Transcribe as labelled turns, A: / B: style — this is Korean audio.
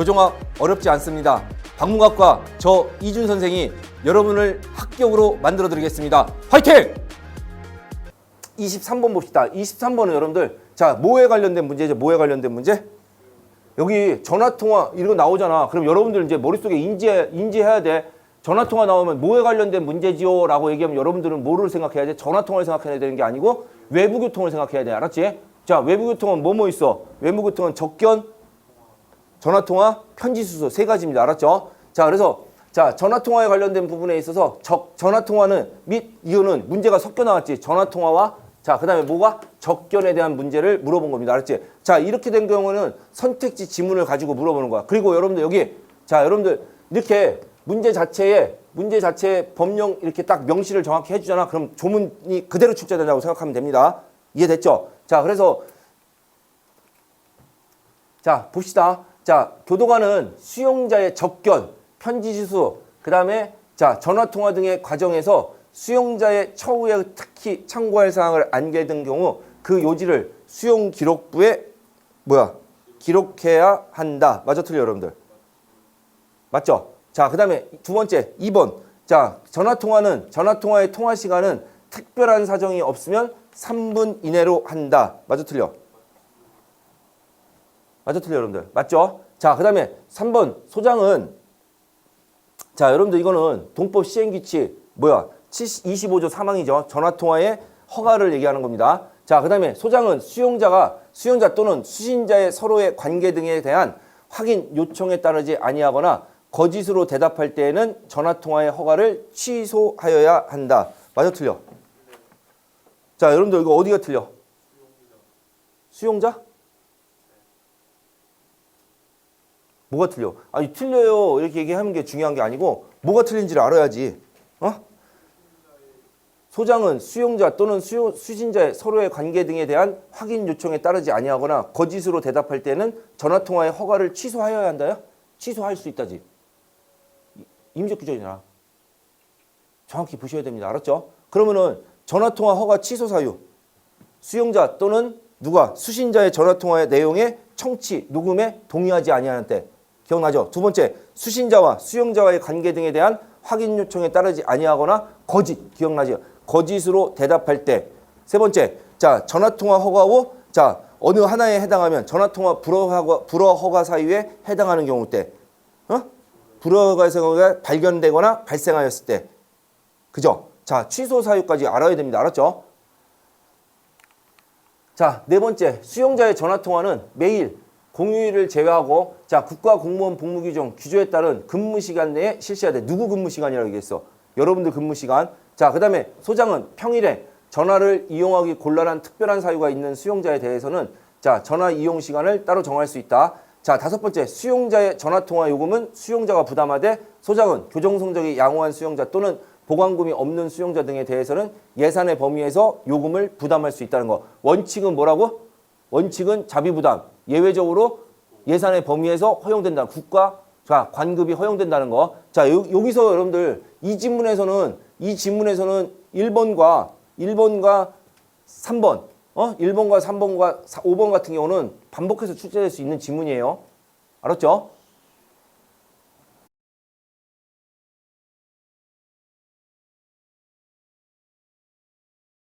A: 교정학 어렵지 않습니다. 방문학과 저 이준 선생이 여러분을 합격으로 만들어 드리겠습니다. 화이팅! 23번 봅시다. 23번은 여러분들 자 뭐에 관련된 문제죠? 뭐에 관련된 문제? 여기 전화 통화 이런 거 나오잖아. 그럼 여러분들 이제 머릿속에 인지 인지해야 돼. 전화 통화 나오면 뭐에 관련된 문제지요 라고 얘기하면 여러분들은 뭐를 생각해야 돼? 전화 통화를 생각해야 되는 게 아니고 외부 교통을 생각해야 돼. 알았지? 자, 외부 교통은 뭐뭐 있어? 외부 교통은 적견, 전화 통화, 편지 수수 세 가지입니다. 알았죠? 자, 그래서 자, 전화 통화에 관련된 부분에 있어서 적 전화 통화는 및 이거는 문제가 섞여 나왔지. 전화 통화와 자, 그 다음에 뭐가 적견에 대한 문제를 물어본 겁니다. 알았지? 자, 이렇게 된 경우는 선택지 지문을 가지고 물어보는 거야. 그리고 여러분들 여기 자, 여러분들 이렇게 문제 자체에 문제 자체에 법령 이렇게 딱 명시를 정확히 해주잖아. 그럼 조문이 그대로 출제된다고 생각하면 됩니다. 이해됐죠? 자, 그래서 자, 봅시다. 자, 교도관은 수용자의 접견, 편지 지수, 그 다음에 자, 전화 통화 등의 과정에서 수용자의 처우에 특히 참고할 사항을 안게 된 경우 그 요지를 수용 기록부에 뭐야? 기록해야 한다. 맞아 틀려 여러분들. 맞죠? 자, 그 다음에 두 번째, 2번. 자, 전화 통화는, 전화 통화의 통화 시간은 특별한 사정이 없으면 3분 이내로 한다. 맞아 틀려? 맞아 틀려 여러분들. 맞죠? 자, 그 다음에 3번. 소장은, 자, 여러분들 이거는 동법 시행규칙, 뭐야? 25조 3항이죠. 전화 통화의 허가를 얘기하는 겁니다. 자, 그 다음에 소장은 수용자가 수용자 또는 수신자의 서로의 관계 등에 대한 확인 요청에 따르지 아니하거나 거짓으로 대답할 때에는 전화 통화의 허가를 취소하여야 한다. 맞아 틀려? 자, 여러분들 이거 어디가 틀려? 수용자? 뭐가 틀려? 아니 틀려요 이렇게 얘기하는 게 중요한 게 아니고 뭐가 틀린지를 알아야지. 어? 소장은 수용자 또는 수요, 수신자의 서로의 관계 등에 대한 확인 요청에 따르지 아니하거나 거짓으로 대답할 때는 전화 통화의 허가를 취소하여야 한다요? 취소할 수 있다지. 이- 임의적 규정이잖아. 정확히 보셔야 됩니다. 알았죠? 그러면은 전화 통화 허가 취소 사유. 수용자 또는 누가 수신자의 전화 통화의 내용에 청취, 녹음에 동의하지 아니하는 때. 기억나죠? 두 번째, 수신자와 수용자와의 관계 등에 대한 확인 요청에 따르지 아니하거나 거짓, 기억나죠? 거짓으로 대답할 때. 세 번째, 자, 전화 통화 허가 후 자, 어느 하나에 해당하면 전화 통화 불허 허가 불허 허가 사유에 해당하는 경우 때. 어? 불허 허가 사유가 발견되거나 발생하였을 때. 그죠? 자, 취소 사유까지 알아야 됩니다. 알았죠? 자, 네 번째. 수용자의 전화 통화는 매일 공휴일을 제외하고 자, 국가 공무원 복무 규정 규조에 따른 근무 시간 내에 실시해야 돼. 누구 근무 시간이라고 얘기했어? 여러분들 근무 시간. 자, 그다음에 소장은 평일에 전화를 이용하기 곤란한 특별한 사유가 있는 수용자에 대해서는 자, 전화 이용 시간을 따로 정할 수 있다. 자, 다섯 번째. 수용자의 전화 통화 요금은 수용자가 부담하되 소장은 교정 성적이 양호한 수용자 또는 보관금이 없는 수용자 등에 대해서는 예산의 범위에서 요금을 부담할 수 있다는 거. 원칙은 뭐라고? 원칙은 자비 부담. 예외적으로 예산의 범위에서 허용된다. 국가 자, 관급이 허용된다는 거. 자, 요, 여기서 여러분들 이 지문에서는 이 지문에서는 1번과 1번과 3번 어? 1번과 3번과 5번 같은 경우는 반복해서 출제될 수 있는 지문이에요. 알았죠?